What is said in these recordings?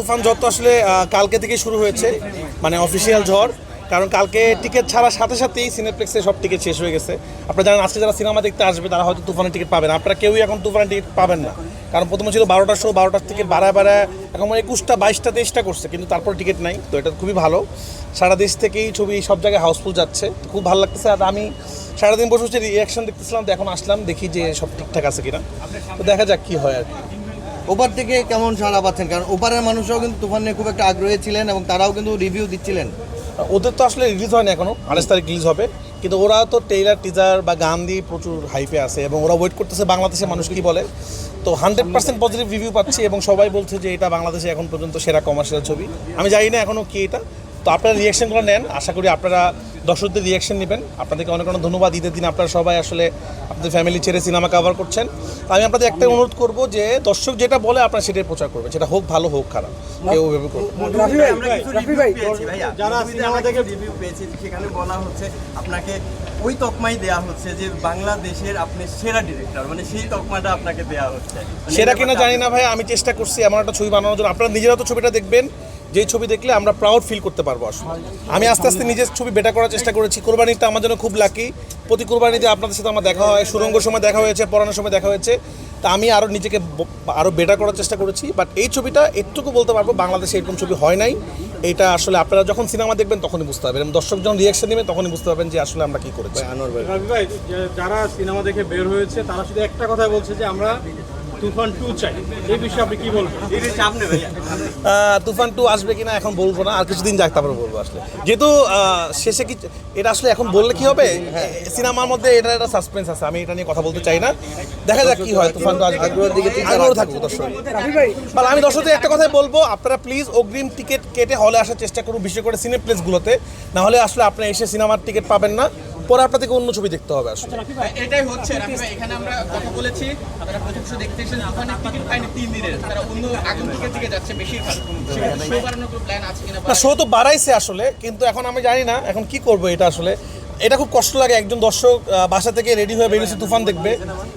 তুফান ঝড় তো আসলে কালকে থেকে শুরু হয়েছে মানে অফিসিয়াল ঝড়। কারণ কালকে টিকিট ছাড়ার সাথে সাথেই সিনেপ্লেক্সে সব টিকিট শেষ হয়ে গেছে। আপনারা জানেন, আজকে যারা সিনেমা দেখতে আসবে, তারা হয়তো তুফানের টিকিট পাবেন। আপনারা কেউই এখন তুফানের টিকিট পাবেন না। কারণ প্রথমে ছিল বারোটার শো বারোটার থেকে বাড়ায় বাড়ায় এখন মানে একুশটা, বাইশটা, তেইশটা করছে, কিন্তু তারপর টিকিট নাই। তো এটা খুবই ভালো। সারা দেশ থেকেই ছবি, সব জায়গায় হাউসফুল যাচ্ছে। খুব ভালো লাগতেছে। আর আমি সারাদিন বসে বসে রিয়াকশন দেখতেছিলাম, তো এখন আসলাম, দেখি যে সব ঠিকঠাক আছে কিনা। তো দেখা যাক কি হয় আর কি। ওপার থেকে কেমন সাড়া পাচ্ছেন? কারণ ওপারের মানুষরাও কিন্তু তুফান নিয়ে খুব একটা আগ্রহী ছিলেন এবং তারাও কিন্তু রিভিউ দিচ্ছিলেন। ওদের তো আসলে রিলিজ হয়নি এখনও আঠাশ তারিখ রিলিজ হবে। কিন্তু ওরা তো টেইলার টিজার বা গান দিয়ে প্রচুর হাইপে আছে এবং ওরা ওয়েট করতেছে বাংলাদেশের মানুষ কি বলে। তো হান্ড্রেড পার্সেন্ট পজিটিভ রিভিউ পাচ্ছি এবং সবাই বলছে যে এটা বাংলাদেশে এখন পর্যন্ত সেরা কমার্শিয়াল ছবি। আমি জানি না এখনও কি এটা তো আপনারা রিয়াকশনগুলো নেন। আশা করি আপনারা দর্শকদের রিয়াকশন নেবেন। আপনাদেরকে অনেক অনেক ধন্যবাদ। ঈদের দিন আপনারা সবাই আসলে আপনাদের ফ্যামিলি ছেড়ে সিনেমা কভার করছেন। আমি আপনাদের একটাই অনুরোধ করব যে দর্শক যেটা বলে আপনারা সেটাই প্রচার করবেন। সেটা হোক ভালো হোক খারাপ। কেউ ওইভাবে হচ্ছে আপনাকে ওই তকমাই দেয়া হচ্ছে যে বাংলাদেশের আপনি সেরা ডিরেক্টর মানে সেই তকমাটা আপনাকে দেয়া হচ্ছে। মানে সেটা এই কিনা জানি না ভাই আমি চেষ্টা করছি এমন একটা ছবি বানানোর জন্য। আপনারা নিজেরা তো ছবিটা দেখবেন। যেই ছবি দেখলে আমরা প্রাউড ফিল করতে পারব আসলে। আমি আস্তে আস্তে নিজের ছবি বেটা করার চেষ্টা করেছি। কোরবানিতে আমার জন্য খুব লাকি প্রতি কোরবানিতে আপনাদের সাথে আমার দেখা হয়। সুরঙ্গ সময় দেখা হয়েছে পড়ানোর সময় দেখা হয়েছে। তা আমি আরও নিজেকে আরও বেটার করার চেষ্টা করেছি। বাট এই ছবিটা একটুকু বলতে পারব, বাংলাদেশে এরকম ছবি হয় নাই। এটা আসলে আপনারা যখন সিনেমা দেখবেন, তখনই বুঝতে পারবেন। এবং দর্শক যখন রিয়াকশন দেবেন তখনই বুঝতে পারবেন যে আসলে আমরা কী করেছি। যে- যারা সিনেমা দেখে বের হয়েছে, তারা শুধু একটা কথাই বলছে যে আমরা তুফান টু চাই। এই বিষয়ে আপনি কি বলবেন? তুফান টু আসবে কিনা এখন বলব না আর কিছুদিন যাক তারপরে বলব আসলে। যেহেতু শেষে কি এটা আসলে এখন বললে কি হবে? সিনেমার মধ্যে এটা একটা সাসপেন্স আছে আমি এটা নিয়ে কথা বলতে চাই না। দেখা যাক কি হয় তুফান টু আসবে আগ্রহের দিকে চিন্তা আগ্রহ। থাকব দর্শক। মানে আমি দর্শকদের একটা কথাই বলব আপনারা প্লিজ অগ্রিম টিকিট কেটে হলে আসার চেষ্টা করুন বিশেষ করে সিনেপ্লেসগুলোতে না হলে আসলে আপনি এসে সিনেমার টিকিট পাবেন না। পরে আপনাদেরকে অন্য ছবি দেখতে হবে আসলে। এটাই হচ্ছে এখানে আমরা কথা বলেছি শো দেখতে এসেছেন। ওখানে টিকিট পায়নি তিন দিনের তারা অন্য আগন্তুকের দিকে যাচ্ছে বেশিরভাগ। শো বাড়ানোর প্ল্যান আছে কিনা না শো তো বাড়াইছে আসলে কিন্তু এখন আমি জানি না এখন কি করব এটা আসলে। এটা খুব কষ্ট লাগে একজন দর্শক বাসা থেকে রেডি হয়ে বেরিয়েছে তুফান দেখবে।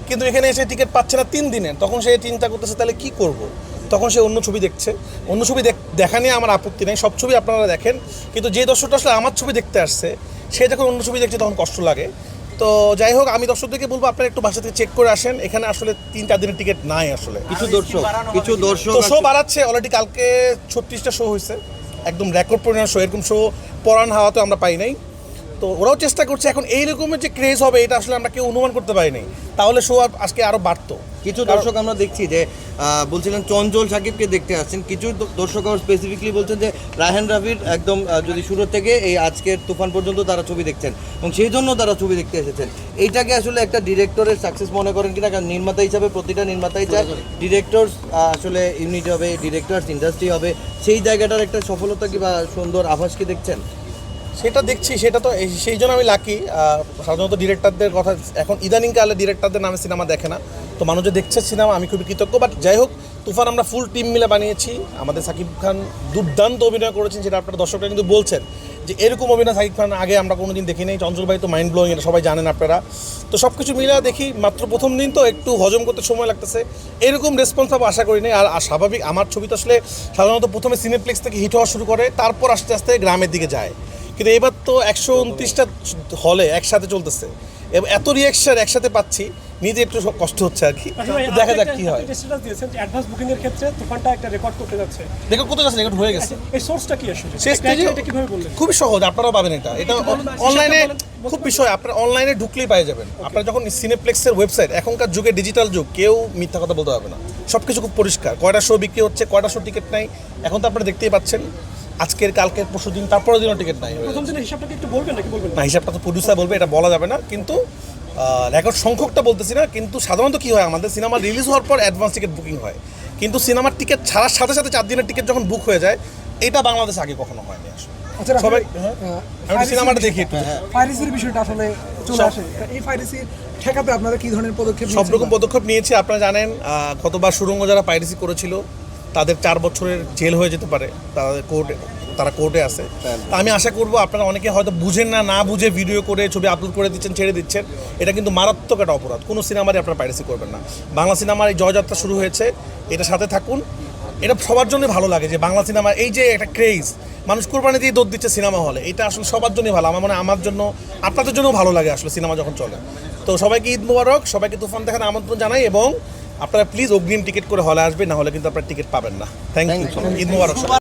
কিন্তু এখানে এসে টিকিট পাচ্ছে না তিন দিনের তখন সে চিন্তা করতেছে তাহলে কি করব? তখন সে অন্য ছবি দেখছে। অন্য ছবি দেখ- দেখা নিয়ে আমার আপত্তি নেই সব ছবি আপনারা দেখেন। কিন্তু যে দর্শকটা আসলে আমার ছবি দেখতে আসছে সে যখন অন্য ছবি দেখছে তখন কষ্ট লাগে। তো যাই হোক আমি দর্শকদেরকে বলব আপনারা একটু বাসা থেকে চেক করে আসেন। এখানে আসলে তিন চার দিনের টিকিট নাই আসলে। কিছু দর্শক কিছু দর্শক তো শো বাড়াচ্ছে। অলরেডি কালকে ছত্রিশটা শো হয়েছে। একদম রেকর্ড পরিমাণ শো এরকম শো পরাণ হাওয়া তো আমরা পাই নাই। তো ওরাও চেষ্টা করছে এখন এই রকমের যে ক্রেজ হবে এটা আসলে আমরা কেউ অনুমান করতে পারিনি। তাহলে শো আজকে আরও বাড়তো। কিছু দর্শক আমরা দেখছি যে বলছিলেন চঞ্চল সাকিবকে দেখতে আসছেন। কিছু দর্শক আবার স্পেসিফিকলি বলছেন যে রায়হান রাফির একদম যদি শুরু থেকে এই আজকের তুফান পর্যন্ত তারা ছবি দেখছেন এবং সেই জন্য তারা ছবি দেখতে এসেছেন। এইটাকে আসলে একটা ডিরেক্টরের সাকসেস মনে করেন কিনা কারণ নির্মাতা হিসাবে প্রতিটা নির্মাতাই চায় ডিরেক্টর আসলে ইউনিট হবে ডিরেক্টরস ইন্ডাস্ট্রি হবে। সেই জায়গাটার একটা সফলতা কি বা সুন্দর আভাস কি দেখছেন? সেটা দেখছি, সেটা তো সেই জন্য আমি লাকি সাধারণত ডিরেক্টরদের কথা এখন ইদানিংকালে ডিরেক্টরদের নামে সিনেমা দেখে না। তো মানুষ যে দেখছে সিনেমা আমি খুবই কৃতজ্ঞ। বাট যাই হোক, তুফান, আমরা ফুল টিম মিলে বানিয়েছি। আমাদের সাকিব খান দুর্দান্ত অভিনয় করেছেন, যেটা আপনারা দর্শকরা কিন্তু বলছেন। যে এরকম অভিনয় সাকিব খান আগে আমরা কোনোদিন দেখি নাই। চঞ্চল ভাই তো মাইন্ড ব্লোয়িং এটা সবাই জানেন আপনারা। তো সব কিছু মিলে দেখি, মাত্র প্রথম দিন তো একটু হজম করতে সময় লাগতেছে। এরকম রেসপন্স পাবো আশা করি আর স্বাভাবিক, আমার ছবি তো আসলে সাধারণত প্রথমে সিনেপ্লেক্স থেকে হিট হওয়া শুরু করে, তারপর আস্তে আস্তে গ্রামের দিকে যায়। কিন্তু এবার তো একশো উনত্রিশটা হলে একসাথে চলতেছে। এবং এত রিয়াকশন একসাথে পাচ্ছি নিজে একটু কষ্ট হচ্ছে আর কি। দেখা যাক কি হয়। স্ট্যাটাস দিয়েছেন যে অ্যাডভান্স বুকিং এর ক্ষেত্রে তুফানটা একটা রেকর্ড করতে যাচ্ছে। দেখো কোথায় যাচ্ছে রেকর্ড হয়ে গেছে। এই সোর্সটা কি আসলে? শেষ এটা কীভাবে বললেন? খুবই সহজ আপনারাও পাবেন এটা। এটা অনলাইনে খুব বিষয় আপনারা অনলাইনে ঢুকলেই পেয়ে যাবেন। আপনারা যখন সিনেপ্লেক্সের ওয়েবসাইট এখনকার যুগে ডিজিটাল যুগ কেউ মিথ্যা কথা বলতে পারবে না। সব কিছু খুব পরিষ্কার। কয়টা শো বিক্রি হচ্ছে কয়টা শো টিকিট নাই এখন তো আপনারা দেখতেই পাচ্ছেন। আজকের কালকের পরশু দিন তারপরের দিনও টিকিট নাই। প্রথম দিনের হিসাবটা কি একটু বলবেন নাকি বলবেন না? হিসাবটা তো প্রডিউসার বলবে এটা বলা যাবে না কিন্তু রেকর্ড সংখ্যকটা বলতেছি না কিন্তু সাধারণত কি হয় আমাদের সিনেমা রিলিজ হওয়ার পর অ্যাডভান্স টিকিট বুকিং হয়। কিন্তু সিনেমার টিকিট ছাড়ার সাথে সাথে চার দিনের টিকিট যখন বুক হয়ে যায় এটা বাংলাদেশ আগে কখনো হয়নি আসলে। আচ্ছা সবাই হ্যাঁ, আমি সিনেমাটা দেখি একটু পাইরেসির বিষয়টা আসলে চলে সব- আসে। এই পাইরেসি ঠেকাতে আপনারা কি ধরনের পদক্ষেপ সব রকম পদক্ষেপ নিয়েছি আপনারা জানেন গতবার সুরঙ্গ যারা পাইরেসি করেছিল তাদের চার বছরের জেল হয়ে যেতে পারে, তাদের কোর্টে, তারা কোর্টে আছে। আমি আশা করব আপনারা অনেকে হয়তো বুঝেন না না বুঝে ভিডিও করে ছবি আপলোড করে দিচ্ছেন, ছেড়ে দিচ্ছেন। এটা কিন্তু মারাত্মক একটা অপরাধ, কোনো সিনেমারই আপনারা পাইরেসি করবেন না। বাংলা সিনেমার এই জয়যাত্রা শুরু হয়েছে এটা সাথে থাকুন। এটা সবার জন্যই ভালো লাগে যে বাংলা সিনেমা এই যে একটা ক্রেজ মানুষ কোরবানি দিয়ে দৌড় দিচ্ছে সিনেমা হলে, এটা আসলে সবার জন্যই ভালো। আমার মনে আমার জন্য, আপনাদের জন্যও ভালো লাগে আসলে সিনেমা যখন চলে। তো সবাইকে ঈদ মুবারক, সবাইকে তুফান দেখার আমন্ত্রণ জানাই এবং আপনারা প্লিজ অগ্রিম টিকিট করে হলে আসবে না হলে কিন্তু আপনারা টিকিট পাবেন না। Thank you Eid Mubarak